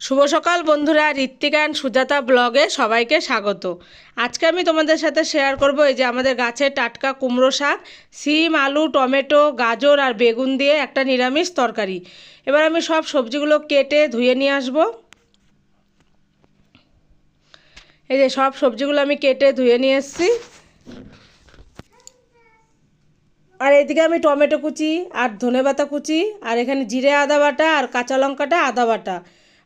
শুভ সকাল বন্ধুরা ঋত্বিকান সুজাতা ব্লগে সবাইকে স্বাগত। আজকে আমি তোমাদের সাথে শেয়ার করব এই যে আমাদের গাছের টাটকা কুমড়ো শাক, সিম, আলু, টমেটো, গাজর আর বেগুন দিয়ে একটা নিরামিষ তরকারি। এবার আমি সব সবজিগুলো কেটে ধুয়ে নিয়ে আসব। এই যে সব সবজিগুলো আমি কেটে ধুয়ে নিয়ে এসেছি। আর এদিকে আমি টমেটো কুচি, আর ধনে ধনেপাতা কুচি, আর এখানে জিরে আদা বাটা, আর কাঁচা লঙ্কাটা আদা বাটা।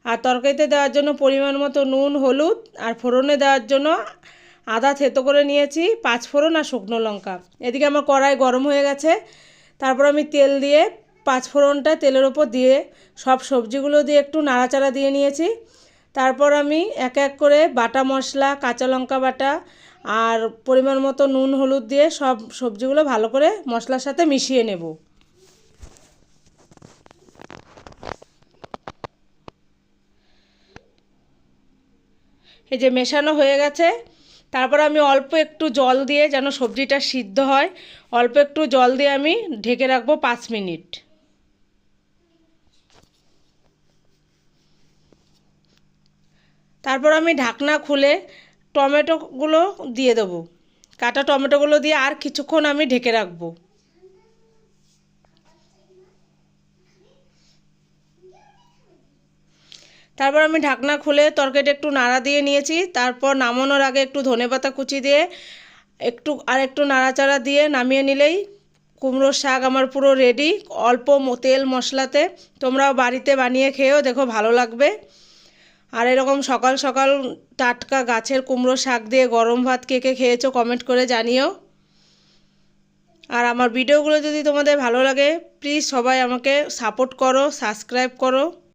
আর তরকারিতে দেওয়ার জন্য পরিমাণ মতো নুন, হলুদ আর ফোড়নে দেওয়ার জন্য আদা থেতো করে নিয়েছি, পাঁচ ফোড়ন আর শুকনো লঙ্কা। এদিকে আমার কড়াই গরম হয়ে গেছে। তারপর আমি তেল দিয়ে পাঁচ ফোড়নটা তেলের ওপর দিয়ে সব সবজিগুলো দিয়ে একটু নাড়াচাড়া দিয়ে নিয়েছি। তারপর আমি এক এক করে বাটা মশলা, কাঁচা লঙ্কা বাটা আর পরিমাণ মতো নুন, হলুদ দিয়ে সব সবজিগুলো ভালো করে মশলার সাথে মিশিয়ে নেব। এই যে মেশানো হয়ে গেছে। তারপর আমি অল্প একটু জল দিয়ে যেন সবজিটা সিদ্ধ হয়, অল্প একটু জল দিয়ে আমি ঢেকে রাখব পাঁচ মিনিট। তারপর আমি ঢাকনা খুলে টমেটোগুলো দিয়ে দেবো। কাটা টমেটোগুলো দিয়ে আর কিছুক্ষণ আমি ঢেকে রাখব। তারপর আমি ঢাকনা খুলে তরকারিটা একটু নাড়া দিয়ে নিয়েছি। তারপর নামানোর আগে একটু ধনেপাতা কুচি দিয়ে একটু আর একটু নাড়াচাড়া দিয়ে নামিয়ে নিলেই কুমড়োর শাক আমার পুরো রেডি অল্প তেল মশলাতে। তোমরাও বাড়িতে বানিয়ে খেয়েও দেখো ভালো লাগবে। আর এরকম সকাল সকাল টাটকা গাছের কুমড়ো শাক দিয়ে গরম ভাত কে কে খেয়েছো কমেন্ট করে জানিও। আর আমার ভিডিওগুলো যদি তোমাদের ভালো লাগে প্লিজ সবাই আমাকে সাপোর্ট করো সাবস্ক্রাইব করো।